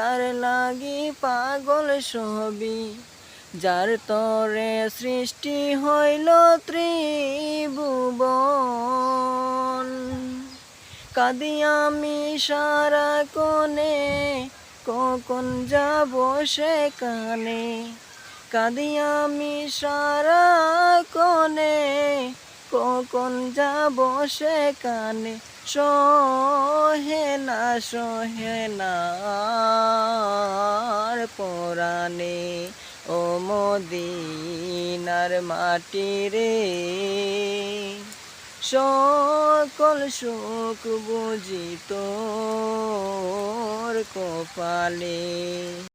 যার লাগি পাগল সবি যার তরে সৃষ্টি হইল ত্রিভুবন। কাদি আমি সারা কোনে কখন যাব সেখানে? কাদি আমি সারা কোনে কখন যাব সেখানে? না সহে না আর পরাণে ও মদিনার মাটি রে। সকল সুখ বুঝি তোর কপালে।